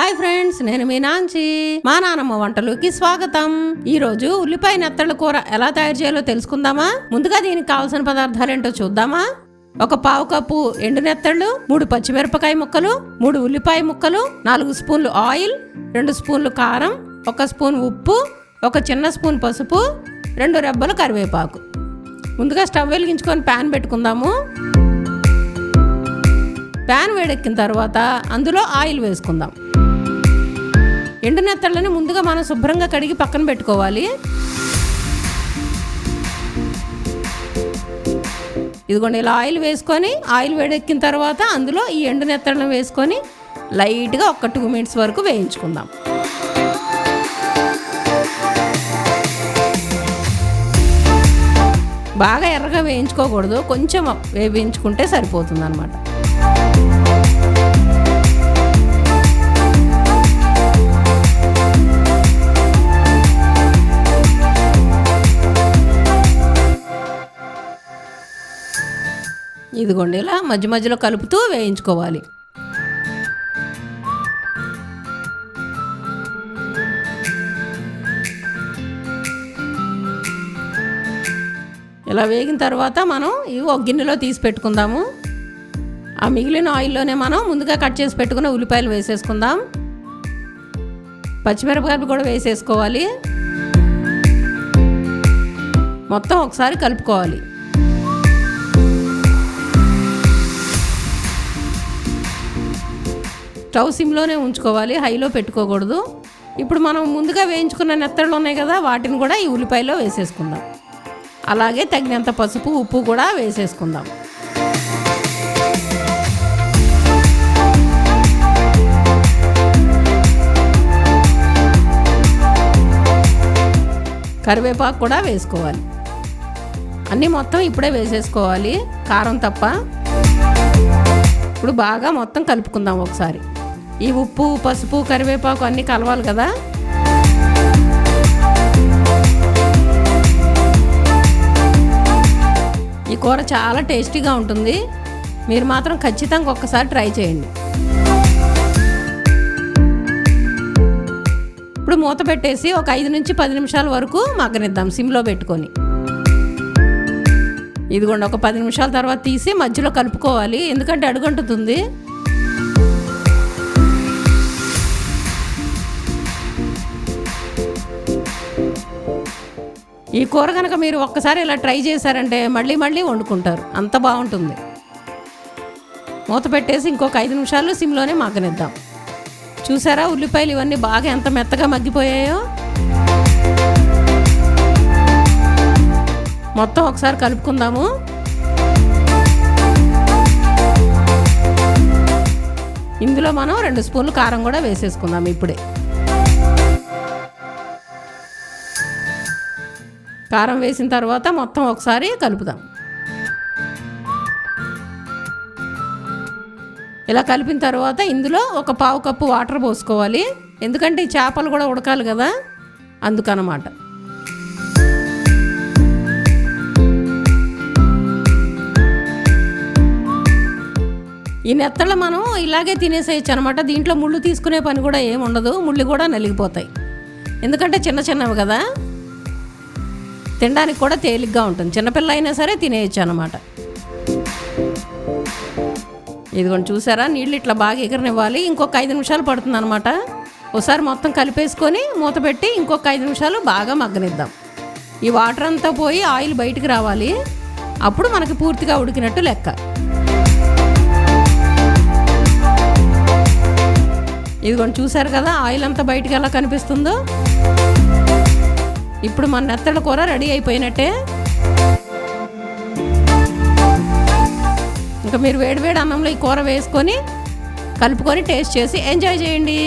Hi friends నేను మీ నాంచి మా నానమ్మ వంటలోకి స్వాగతం. ఈ రోజు ఉల్లిపాయ నెత్తళ్ళ కూర ఎలా తయారు చేయాలో తెలుసుకుందామా? ముందుగా దీనికి కావాల్సిన పదార్థాలు ఏంటో చూద్దామా? ఒక పావు కప్పు ఎండు నెత్తళ్ళు మూడు పచ్చిమిరపకాయ ముక్కలు మూడు ఉల్లిపాయ ముక్కలు నాలుగు స్పూన్లు ఆయిల్ రెండు స్పూన్లు కారం ఒక స్పూన్ ఉప్పు ఒక చిన్న స్పూన్ పసుపు రెండు రెబ్బలు కరివేపాకు. ముందుగా స్టవ్ వెలిగించుకొని ప్యాన్ పెట్టుకుందాము. ప్యాన్ వేడెక్కిన తర్వాత అందులో ఆయిల్ వేసుకుందాం. ఎండు నెత్తళ్ళని ముందుగా మనం శుభ్రంగా కడిగి పక్కన పెట్టుకోవాలి. ఇదిగోండి ఇలా ఆయిల్ వేసుకొని ఆయిల్ వేడెక్కిన తర్వాత అందులో ఈ ఎండు నెత్తళ్ళను వేసుకొని లైట్గా ఒక టూ మినిట్స్ వరకు వేయించుకుందాం. బాగా ఎర్రగా వేయించుకోకూడదు కొంచెం వేయించుకుంటే సరిపోతుంది అనమాట ఇదిగోండి ఇలా మధ్య మధ్యలో కలుపుతూ వేయించుకోవాలి. ఇలా వేగిన తర్వాత మనం ఇవి ఒక గిన్నెలో తీసి పెట్టుకుందాము. ఆ మిగిలిన ఆయిల్లోనే మనం ముందుగా కట్ చేసి పెట్టుకున్న ఉల్లిపాయలు వేసేసుకుందాం. పచ్చిమిరపకాయలు కూడా వేసేసుకోవాలి. మొత్తం ఒకసారి కలుపుకోవాలి. స్టవ్ సిమ్లోనే ఉంచుకోవాలి హైలో పెట్టుకోకూడదు. ఇప్పుడు మనం ముందుగా వేయించుకున్న నెత్తళ్ళు ఉన్నాయి కదా వాటిని కూడా ఈ ఉల్లిపాయలో వేసేసుకుందాం. అలాగే తగినంత పసుపు ఉప్పు కూడా వేసేసుకుందాం. కరివేపాకు కూడా వేసుకోవాలి. అన్నీ మొత్తం ఇప్పుడే వేసేసుకోవాలి కారం తప్ప. ఇప్పుడు బాగా మొత్తం కలుపుకుందాం ఒకసారి. ఈ ఉప్పు పసుపు కరివేపాకు అన్నీ కలవాలి కదా? ఈ కూర చాలా టేస్టీగా ఉంటుంది. మీరు మాత్రం ఖచ్చితంగా ఒక్కసారి ట్రై చేయండి. ఇప్పుడు మూత పెట్టేసి ఒక ఐదు నుంచి పది నిమిషాల వరకు మగ్గనిద్దాం సిమ్లో పెట్టుకొని. ఇదిగోండి ఒక పది నిమిషాల తర్వాత తీసి మధ్యలో కలుపుకోవాలి. ఎందుకంటే అడుగంటుతుంది. ఈ కూర కనుక మీరు ఒక్కసారి ఇలా ట్రై చేశారంటే మళ్ళీ మళ్ళీ వండుకుంటారు. అంత బాగుంటుంది. మూత పెట్టేసి ఇంకొక ఐదు నిమిషాలు సిమ్లోనే మగ్గనిద్దాం. చూసారా ఉల్లిపాయలు ఇవన్నీ బాగా ఎంత మెత్తగా మగ్గిపోయాయో? మొత్తం ఒకసారి కలుపుకుందాము. ఇందులో మనం రెండు స్పూన్లు కారం కూడా వేసేసుకుందాం ఇప్పుడే. కారం వేసిన తర్వాత మొత్తం ఒకసారి కలుపుదాం. ఇలా కలిపిన తర్వాత ఇందులో ఒక పావు కప్పు వాటర్ పోసుకోవాలి. ఎందుకంటే ఈ చేపలు కూడా ఉడకాలి కదా. అందుకనమాట. ఈ నెత్తళ్ళు మనం ఇలాగే తినేసేయచ్చు అనమాట దీంట్లో ముళ్ళు తీసుకునే పని కూడా ఏమి ఉండదు. ముళ్ళు కూడా నలిగిపోతాయి. ఎందుకంటే చిన్న చిన్నవి కదా. తినడానికి కూడా తేలిగ్గా ఉంటుంది. చిన్నపిల్ల అయినా సరే తినేయచ్చు అనమాట ఇదిగోండి చూసారా? నీళ్ళు ఇట్లా బాగా ఎగరనివ్వాలి. ఇంకొక ఐదు నిమిషాలు పడుతుంది అనమాట ఒకసారి మొత్తం కలిపేసుకొని మూత పెట్టి ఇంకొక ఐదు నిమిషాలు బాగా మగ్గనిద్దాం. ఈ వాటర్ అంతా పోయి ఆయిల్ బయటికి రావాలి. అప్పుడు మనకి పూర్తిగా ఉడికినట్టు లెక్క. ఇదిగోండి చూసారు కదా? ఆయిల్ అంతా బయటికి ఎలా కనిపిస్తుందో? ఇప్పుడు మన నెత్తల కూర రెడీ అయిపోయినట్టే. ఇంకా మీరు వేడివేడి అన్నంలో ఈ కూర వేసుకొని కలుపుకొని టేస్ట్ చేసి ఎంజాయ్ చేయండి.